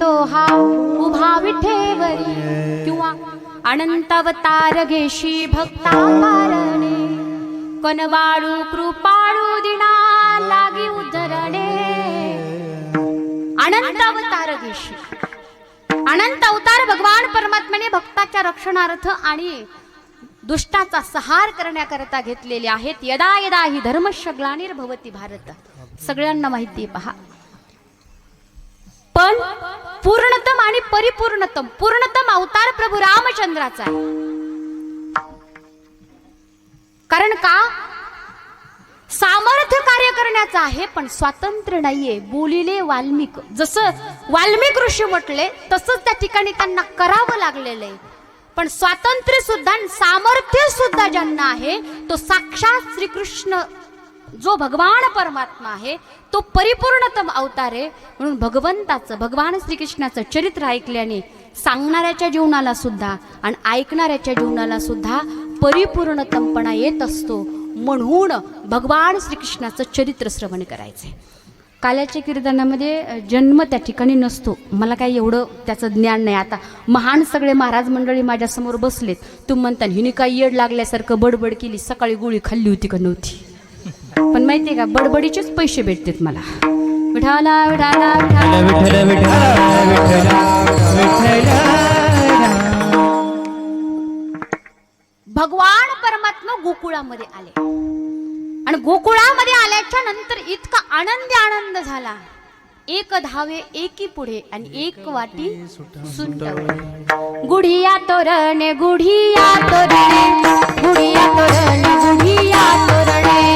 तो हा उभा विठेवरी किंवा अनंतावतार घेशी भक्ता कारणे कनवाळू कृपाळू दिना लागी उधरणे अनंतावतार घेशी अनंत अवतार भगवान परमात्म्याने भक्ताच्या रक्षणार्थ आणि दुष्टाचा सहार करण्याकरता घेतलेले आहेत. यदा यदा ही धर्मशग्लानिर्भवती भारत. सगळ्यांना माहिती पहा. पण पूर्णतम आणि परिपूर्णतम पूर्णतम अवतार प्रभू रामचंद्राचा आहे. कारण का? सामर्थ्य कार्य करण्याचं आहे पण स्वातंत्र्य नाहीये. बोलिले वाल्मिक. जसं वाल्मिक ऋषी म्हटले तसंच त्या ठिकाणी त्यांना करावं लागलेलं आहे. पण स्वातंत्र्य सुद्धा सामर्थ्य सुद्धा ज्यांना आहे तो साक्षात श्रीकृष्ण जो भगवान परमात्मा आहे तो परिपूर्णतम अवतार आहे. म्हणून भगवंताचं भगवान श्रीकृष्णाचं चरित्र ऐकल्याने सांगणाऱ्याच्या जीवनाला सुद्धा आणि ऐकणाऱ्याच्या जीवनाला सुद्धा परिपूर्णतमपणा येत असतो. म्हणून भगवान श्रीकृष्णाचं चरित्र श्रवण करायचं काल्याच्या कीर्तनामध्ये जन्म त्या ठिकाणी नसतो. मला काही एवढं त्याचं ज्ञान नाही. आता महान सगळे महाराज मंडळी माझ्यासमोर बसलेत. तू म्हणता हिने काही येड लागल्यासारखं बडबड केली सकाळी गोळी खाल्ली होती का नव्हती? पण माहितीये का बडबडीचेच पैसे भेटतात मला. विठाला विठाला विठाला भगवान परमात्मा गोकुळामध्ये आले. आणि गोकुळामध्ये आल्याच्यानंतर इतका आनंदी आनंद झाला. एक धावे एकी पुढे आणि एक वाटी सुंट गुढिया तोरणे गुढिया तोरणे गुढिया तोरणे गुढिया तोरणे.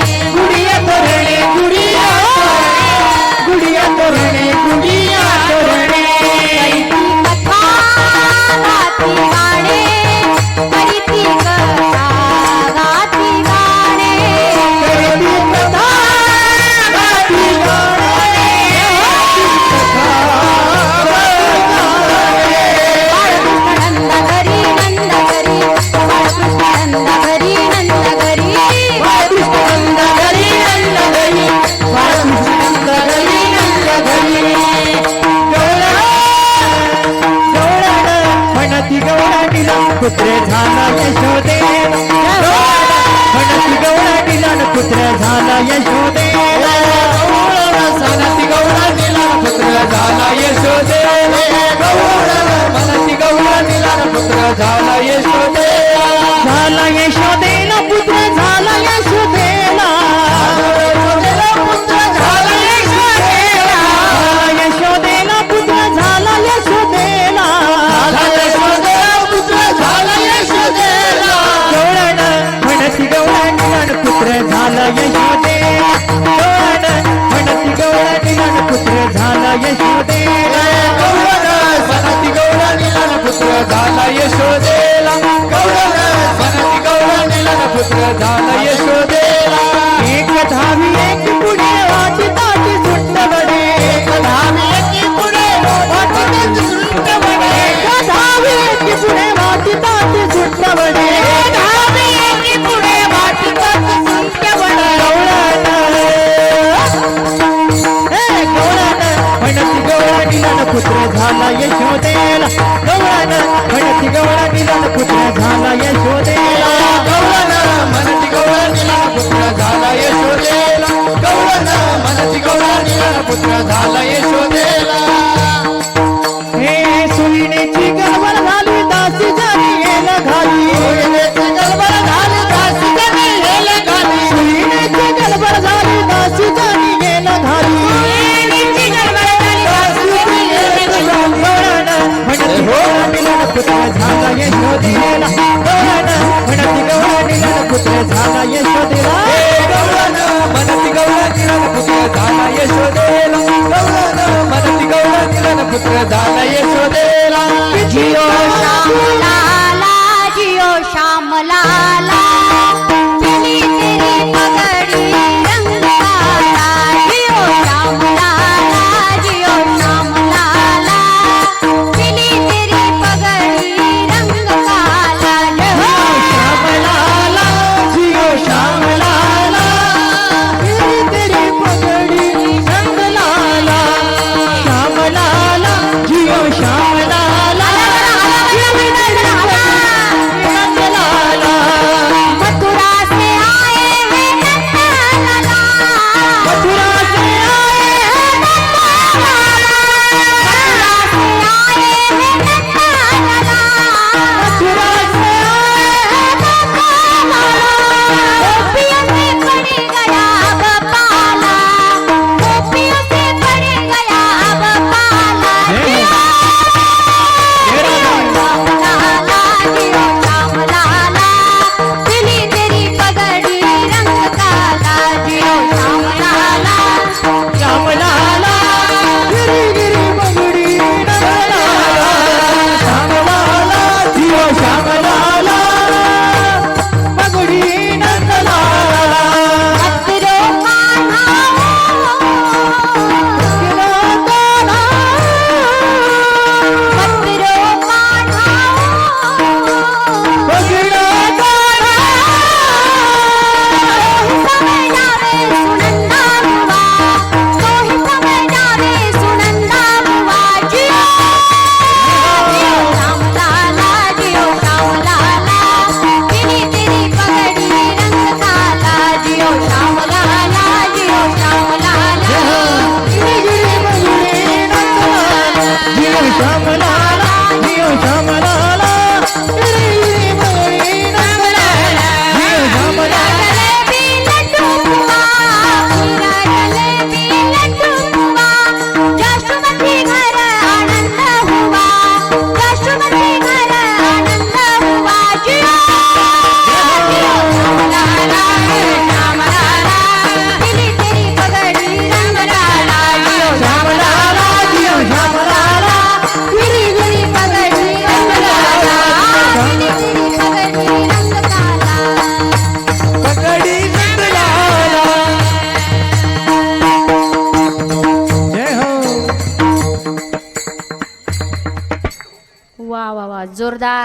कुत्रे झाला यशोदे म्हणती दिलान कुत्रे झाला यशोदे म्हणती दिलान कुत्रे झाला यशोदे म्हणती दिलान कुत्रे झाला यशोदे झाला यशोदेला म्हणती गौराणीला पुत्र झाला यशोदेला गौरण म्हणती गौराणीला म्हणती गौराणीला पुत्र झाला यशोदे? पुत्र झाला यशोदेला जिओ लाला जियो श्याम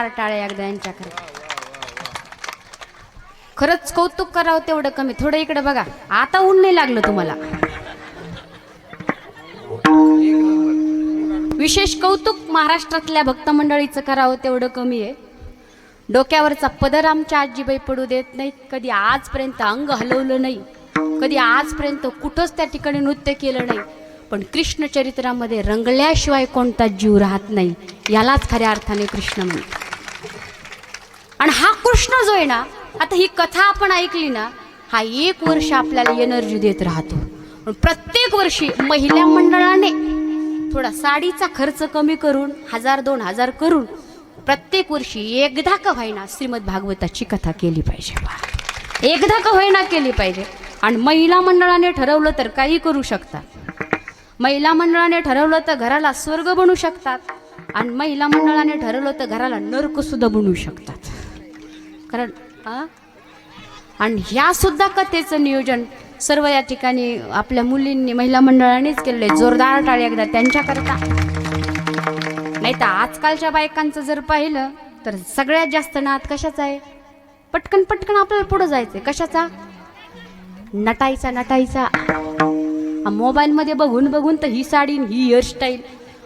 चार टाळे एकदा यांच्याकडे. खरंच कौतुक करावं तेवढं कमी. थोडं इकडे बघा. आता ऊन नाही लागलं तुम्हाला. विशेष कौतुक महाराष्ट्रातल्या भक्त मंडळीचं करावं तेवढं कमी आहे. डोक्यावरचा पदर आमच्या आजीबाई पडू देत नाहीत कधी आजपर्यंत अंग हलवलं नाही. कधी आजपर्यंत कुठंच त्या ठिकाणी नृत्य केलं नाही. पण कृष्ण चरित्रामध्ये रंगल्याशिवाय कोणता जीव राहत नाही. यालाच खऱ्या अर्थाने कृष्ण म्हणतात. आणि हा कृष्ण जो आहे ना आता ही कथा आपण ऐकली ना हा एक वर्ष आपल्याला एनर्जी देत राहतो. प्रत्येक वर्षी महिला मंडळाने थोडा साडीचा खर्च कमी करून हजार दोन हजार करून प्रत्येक वर्षी एकदा का व्हायना श्रीमद भागवताची कथा केली पाहिजे. बा एकदा का व्हायना केली पाहिजे. आणि महिला मंडळाने ठरवलं तर काही करू शकतात महिला मंडळाने ठरवलं तर घराला स्वर्ग बनू शकतात. आणि महिला मंडळाने ठरवलं तर घराला नर्कसुद्धा बनवू शकतात. कारण आणि ह्या सुद्धा कथेचं नियोजन सर्व या ठिकाणी आपल्या मुलींनी महिला मंडळानेच केलेलं आहे. जोरदार टाळी एकदा त्यांच्याकरता. नाही तर आजकालच्या बायकांचं जर पाहिलं तर सगळ्यात जास्त नाद कशाचा आहे? पटकन पटकन आपल्याला पुढं जायचंय. कशाचा? नटायचा नटायचा. मोबाईलमध्ये बघून बघून तर ही साडी ही हेअरस्टाईल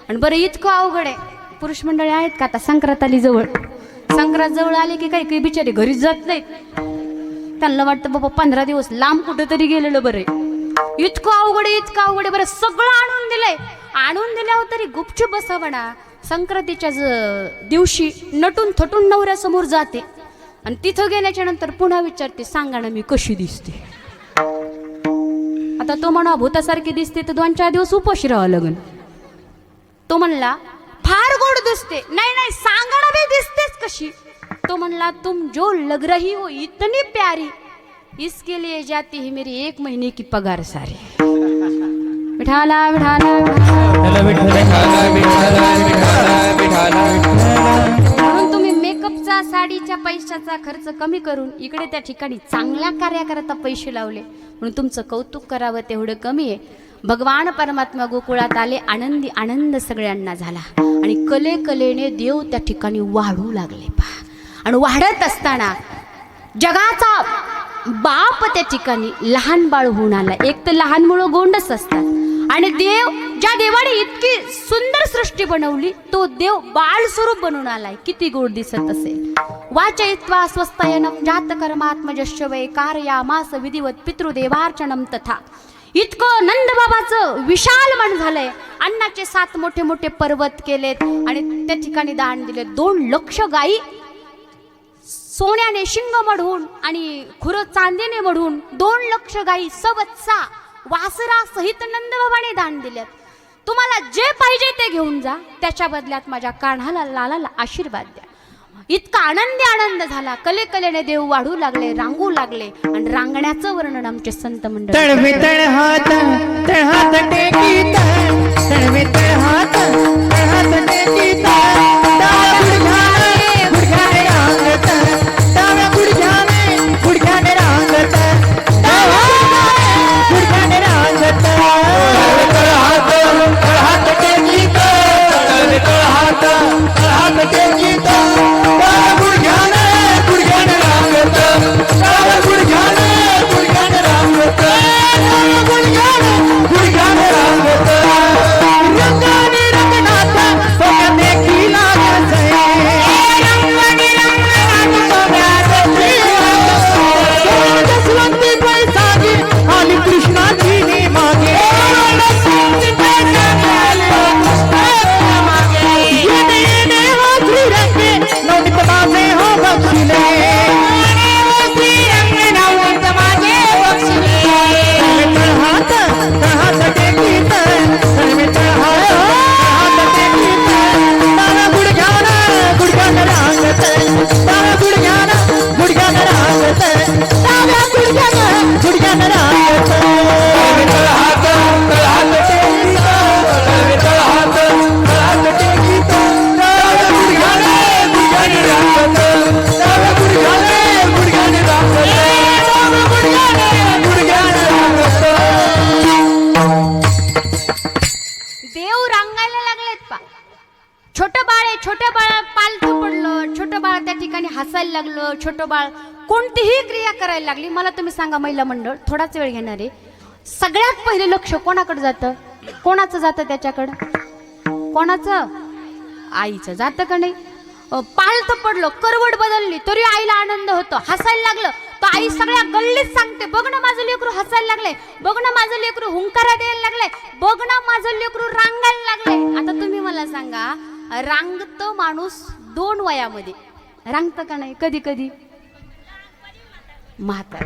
आणि बरं इतकं अवघड आहे. पुरुष मंडळी आहेत का आता? संक्रांत आली जवळ. संक्रांत जवळ आले की काही काही बिचारे घरीच जात नाहीत. त्यांना वाटतं बाबा पंधरा दिवस लांब कुठं तरी गेलेलं बरं इतकं अवघड आहे इतकं अवघड आहे. बरं सगळं आणून दिलंय. आणून दिल्यावर तरी गुपचूप बसावं ना संक्रांतीच्या दिवशी नटून थटून नवऱ्यासमोर जाते. आणि तिथं गेल्याच्यानंतर पुन्हा विचारते सांगा ना मी कशी दिसते? आता तो म्हणा भूतासारखी दिसते तर दोन चार दिवस उपाशी राहावं लागेल तो म्हणला फार गोड दिसते. नाही नाही सांगणं बी दिसतेच कशी? तो म्हणला तुम जो लग रही हो इतनी प्यारी. इसके लिए जाती है मेरी एक महीने की पगार सारी. बिठाला बिठाला म्हणून तुम्ही मेकअपचा साडीच्या पैशाचा खर्च कमी करून इकडे त्या ठिकाणी चांगल्या कार्याकरता पैसे लावले. म्हणून तुमचं कौतुक करावं तेवढं कमी आहे. भगवान परमात्मा गोकुळात आले आनंदी आनंद सगळ्यांना झाला. आणि कले कलेने देव त्या ठिकाणी वाढू लागले. पहा आणि वाढत असताना जगाचा बाप त्या ठिकाणी लहान बाळ होऊन आला. एक तर लहान मुलं गोंडच असतात. आणि देव ज्या देवाने इतकी सुंदर सृष्टी बनवली तो देव बाळ स्वरूप बनून आलाय. किती गोड दिसत असेल. वाचयित्वा स्वस्तयनम जात कर्मात्मजस्य वै कार्यामास विधिवत पितृदेवार्चनम तथा. इतकं नंदबाबाचं विशाल मन झालंय. अन्नाचे सात मोठे मोठे पर्वत केलेत आणि त्या ठिकाणी दान दिले. दोन लक्ष गायी सोन्याने शिंग मढून आणि खुर चांदीने मढून दोन लक्ष गायी सवत्सा वासरा सहित नंदबाबाने दान दिल्यात तुम्हाला जे पाहिजे ते घेऊन जा. त्याच्या बदल्यात माझ्या कान्हाला लालाला आशीर्वाद द्या. इतका आनंदी आनंद झाला. कले कलेने देव वाढू लागले रांगू लागले आणि रांगण्याचं वर्णन आमचे संत मंडळ तळवे तळ लागलं छोटं बाळ. कोणतीही क्रिया करायला लागली मला तुम्ही सांगा महिला मंडळ थोडाच वेळ घेणार. आहे सगळ्यात पहिले लक्ष कोणाकडे जातं? कोणाचं जातं त्याच्याकडं? कोणाचं? आईचं जातं का नाही? अ, पडलो पडलं करवड बदलली तरी आईला आनंद होतो. हसायला लागलं तर आई सगळ्या गल्लीत सांगते बघ ना माझं लेकरू हसायला लागलंय. बघ ना माझं लेकरू हुंकारा द्यायला लागलंय. बघ ना माझं लेकरू रांगायला लागलंय. आता तुम्ही मला सांगा रांगत माणूस दोन वयामध्ये. रांगतं का नाही? कधी कधी? म्हातार.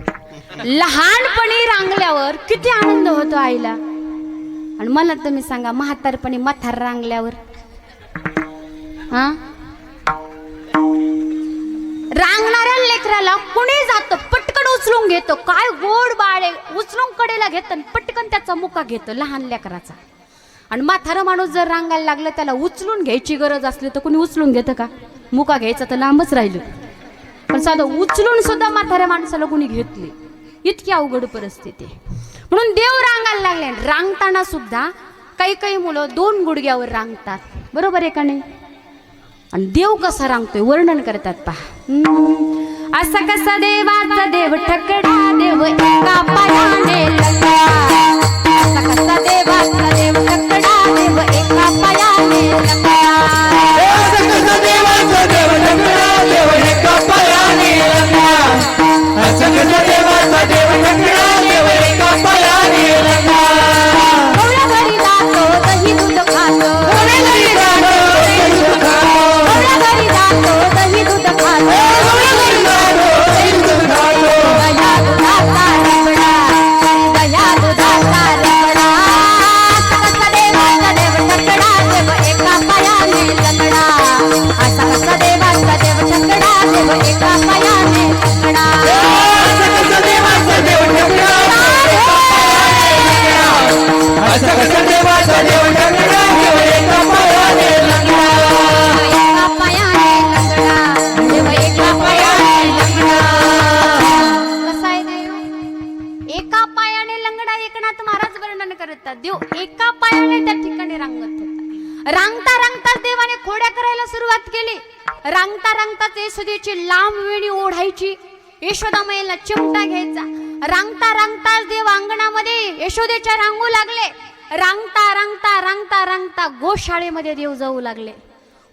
लहानपणी रांगल्यावर किती आनंद होतो आईला. आणि मला तुम्ही सांगा म्हातारपणी मथार रांगल्यावर. हा? रांगणाऱ्या लेकराला कुणी जात? पटकन उचलून घेतो. काय गोड बाळे. उचलून कडेला घेत आणि पटकन त्याचा मुका घेतो लहान लेकराचा. आणि म्हातारा माणूस जर रांगायला लागलं त्याला उचलून घ्यायची गरज असली तर कुणी उचलून घेतं का? मुका घ्यायचा तर लांबच राहिलं. पण साधं उचलून सुद्धा म्हाताऱ्या माणसाला कुणी घेतले. इतकी अवघड परिस्थिती. म्हणून देव रांगायला लागले रांगताना सुद्धा काही काही मुलं दोन गुडघ्यावर रांगतात. बरोबर आहे का नाही? आणि देव कसा रांगतोय वर्णन करतात पहा. असा कसा देवाचा देव ठकडा देव एका पायाने लंगडा असा कसा देवाचा देव ठकडा देव एका पायाने रांगता रांगताच देवाने खोड्या करायला सुरुवात केली. रांगता रांगताच येसुदेची लांब वेणी ओढायची. यशोदामाईला चिमटा घ्यायचा. रांगता रांगताच देव अंगणामध्ये यशोदेच्या रांगू लागले. रांगता रांगता रांगता रांगता गोशाळेमध्ये देव जाऊ लागले.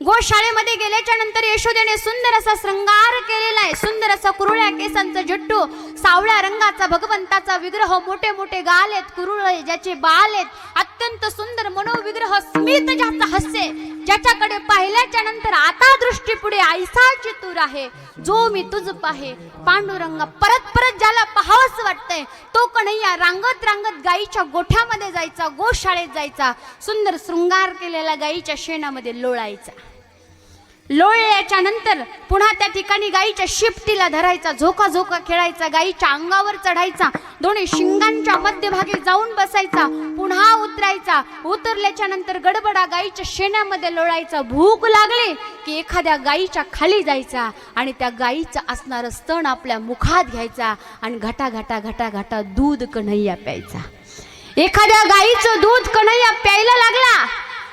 गोशाळेमध्ये गेल्याच्यानंतर यशोदेने सुंदर असा शृंगार केलेला आहे. सुंदर असा कुरुळ्या केसांचा जट्टू सावळ्या रंगाचा भगवंताचा विग्रह मोठे मोठे गाल आहेत कुरुळ ज्याचे बाल आहेत. अत्यंत सुंदर मनोविग्रह स्मित ज्याचा हस्ते ज्याच्याकडे पाहिल्याच्या नंतर आता दृष्टी पुढे आईसा चितूर आहे. जो मी तुझ पाहे. पांडुरंग परत परत ज्याला पाहावंच वाटतंय तो कन्हैया रांगत रांगत गाईच्या गोठ्यामध्ये जायचा गोशाळेत जायचा. सुंदर शृंगार केलेला गाईच्या शेणामध्ये लोळायचा. लोळल्याच्या नंतर पुन्हा त्या ठिकाणी गाईच्या शिफ्टीला धरायचा झोका झोका खेळायचा गाईच्या अंगावर चढायचा दोन्ही शिंगांच्या मध्यभागी जाऊन बसायचा पुन्हा उतरायचा. उतरल्याच्या नंतर गडबडा गाईच्या शेणामध्ये लोळायचा. भूक लागली की एखाद्या गाईच्या खाली जायचा आणि त्या गाईचं असणारं स्तन आपल्या मुखात घ्यायचा आणि घटा घटा घटा घटा दूध कन्हैया प्यायचा. एखाद्या गाईचं दूध कन्हैया प्यायला लागला.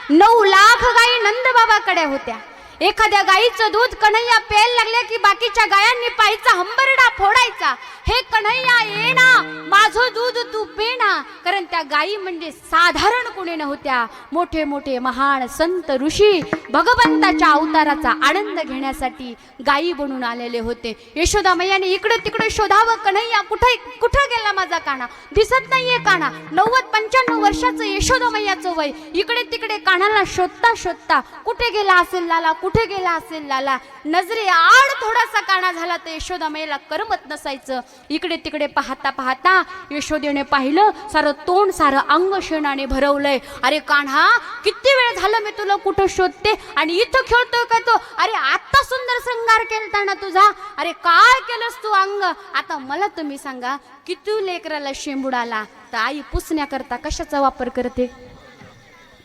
नऊ लाख गायी नंदबाबाकडे होत्या. एखाद्या गाईचं दूध कन्हैया प्यायला लागले की बाकीच्या गायांनी पायीचा हंबरडा फोडायचा. हे कन्हैया येणा माझं दूध तू पेना कारण त्या गायी म्हणजे साधारण कुणी नव्हत्या. मोठे मोठे महान संत ऋषी भगवंताच्या अवताराचा आनंद घेण्यासाठी गायी बनून आलेले होते. यशोदा मैयाने इकडे तिकडे शोधावं कन्हैया कुठे कुठं गेला माझा काना? दिसत नाहीये काना. नव्वद पंच्याण्णव वर्षाचं यशोदा मैयाचं वय. इकडे तिकडे कानाला शोधता शोधता कुठे गेला असेल लाला? कुठे गेला असेल लाला? नजरे आड थोडासा काना झाला तर यशोदा मैयाला करमत नसायचं. इकडे तिकडे पाहता पाहता यशोदेने पाहिलं सारं तोंड सारं अंग शेणाने भरवलंय. अरे कान्हा किती वेळ झालं मी तुला कुठं शोधते? आणि इथं खेळतोय का तो? अरे आत्ता सुंदर श्रंगार केलता ना तुझा? अरे काय केलंस तू अंग? आता मला तुम्ही सांगा किती लेकराला शेंबुडाला? तर आई पुसण्याकरता कशाचा वापर करते?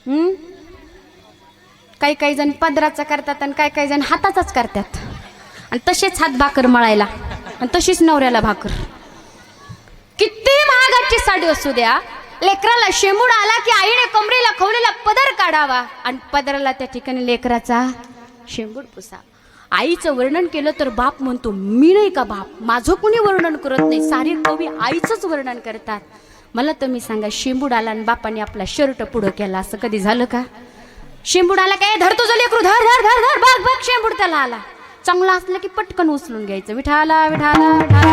हम्म? काही काही जण पदराचा करतात आणि काही काही जण हाताचाच करतात. आणि तसेच हात भाकर मळायला आणि तशीच नवऱ्याला भाकर. किती महागाची साडी असू द्या. लेकराला शेंबूड आला की आईने कमरेला खवलेला पदर काढावा आणि पदराला त्या ठिकाणी लेकराचा शेंबूड पुसा. आईचं वर्णन केलं तर बाप म्हणतो मी नाही का बाप? माझं कुणी वर्णन करत नाही? सारे कवी आईचंच वर्णन करतात. मला तुम्ही सांगा शेंबूड आला आणि बापाने आपला शर्ट पुढं केला. असं कधी झालं का? शेंबुडाला काय धर तुझं लेकरू? धर धर धर धर बघ बघ शेंबूड त्याला आला. चांगला असलं की पटकन उचलून घ्यायचं. विठाला विठाला विठाला.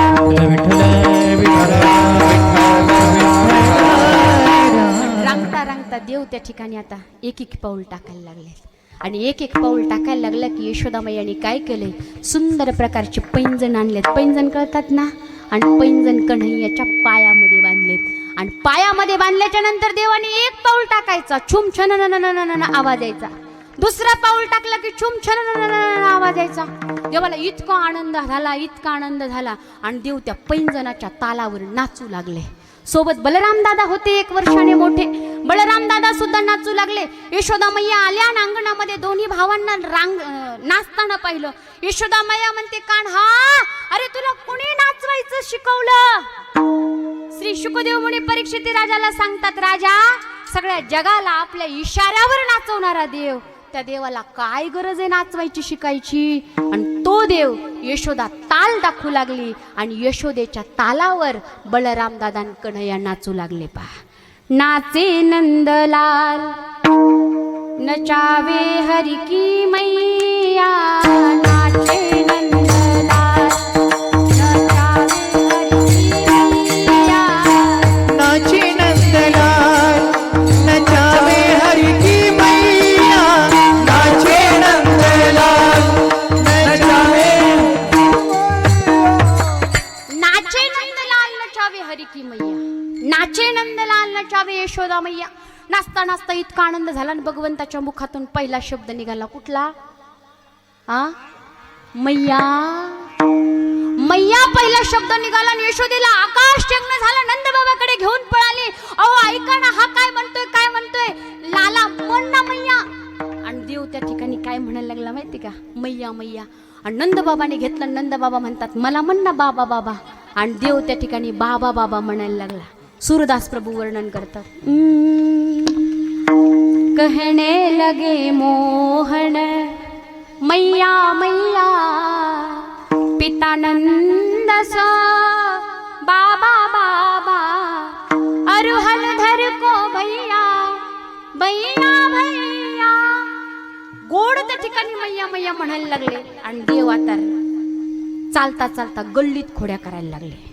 रांगता रांगता देव त्या ठिकाणी आता एक एक पाऊल टाकायला लागले. आणि एक एक पाऊल टाकायला लागलं की यशोदामय्याने काय केलंय सुंदर प्रकारचे पैंजण आणलेत. पैंजण कळतात ना? आणि पैंजण कन्हैयाच्या पायामध्ये बांधलेत. आणि पायामध्ये बांधल्याच्या नंतर देवाने एक टाकायचा. छुम छन आवाज यायचा. दुसरा पाऊल टाकला की छुम छन आवाज यायचा. देवाला इतका आनंद झाला इतका आनंद झाला आणि देव त्या पैंजणाच्या तालावर नाचू लागले. सोबत बलराम दादा होते एक वर्षाने मोठे. बलराम दादा सुद्धा नाचू लागले. यशोदा मैया आल्या आणि अंगणामध्ये दोन्ही भावांना रांग नाचताना पाहिलं. यशोदा मैया म्हणते कान हा अरे तुला कुणी नाचवायचं शिकवलं? श्री शुकदेव म्हणे परीक्षित राजाला सांगतात राजा सगळ्या जगाला आपल्या इशाऱ्यावर नाचवणारा देव. त्या देवाला काय गरज आहे नाचवायची शिकायची? आणि तो देव यशोदा ताल दाखवू लागली आणि यशोदेच्या तालावर बलराम दादा कन्हैया नाचू लागले पहा. नाचे नंदलाल नचावे हरिकी मैया नाचे नंद नंदलाल यशोदा मैया नाचता नाचता इतका आनंद झाला आणि भगवंताच्या मुखातून पहिला शब्द निघाला. कुठला? आ? मैया. मैया पहिला शब्द निघाला आणि यशोदेला आकाश चग्न झाला. नंद बाबाकडे घेऊन पळाले. अहो ऐका ना हा काय म्हणतोय काय म्हणतोय? लाला म्हण ना मैया? आणि देव त्या ठिकाणी काय म्हणायला लागला माहिती का? मैया मैया. आणि नंद बाबाने घेतलं. नंद बाबा म्हणतात मला म्हण ना बाबा बाबा. आणि देव त्या ठिकाणी बाबा बाबा म्हणायला लागला. सूरदास प्रभू वर्णन करतात. "हम्म, कहने लगे मोहन मैया मैया पिता नंद सा बाबा बाबा अरुहल धर को भैया भैया भैया गोड त्या ठिकाणी मैया मैया म्हणायला लागले आणि देव आता चालता चालता गल्लीत खोड्या करायला लागले.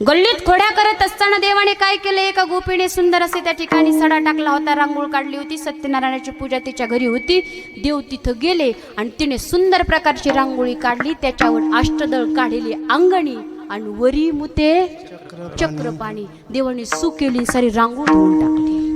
गल्लीत खोड्या करत असताना देवाने काय केलं? एका गोपीने सुंदर असे त्या ठिकाणी सडा टाकला होता रांगोळ काढली होती. सत्यनारायणाची पूजा तिच्या घरी होती. देव तिथं गेले आणि तिने सुंदर प्रकारची रांगोळी काढली. त्याच्यावर अष्टदळ काढलेली अंगणी आणि वरी मुते चक्रपाणी. देवाने सु केली सारी रांगोळ धुवून टाकली.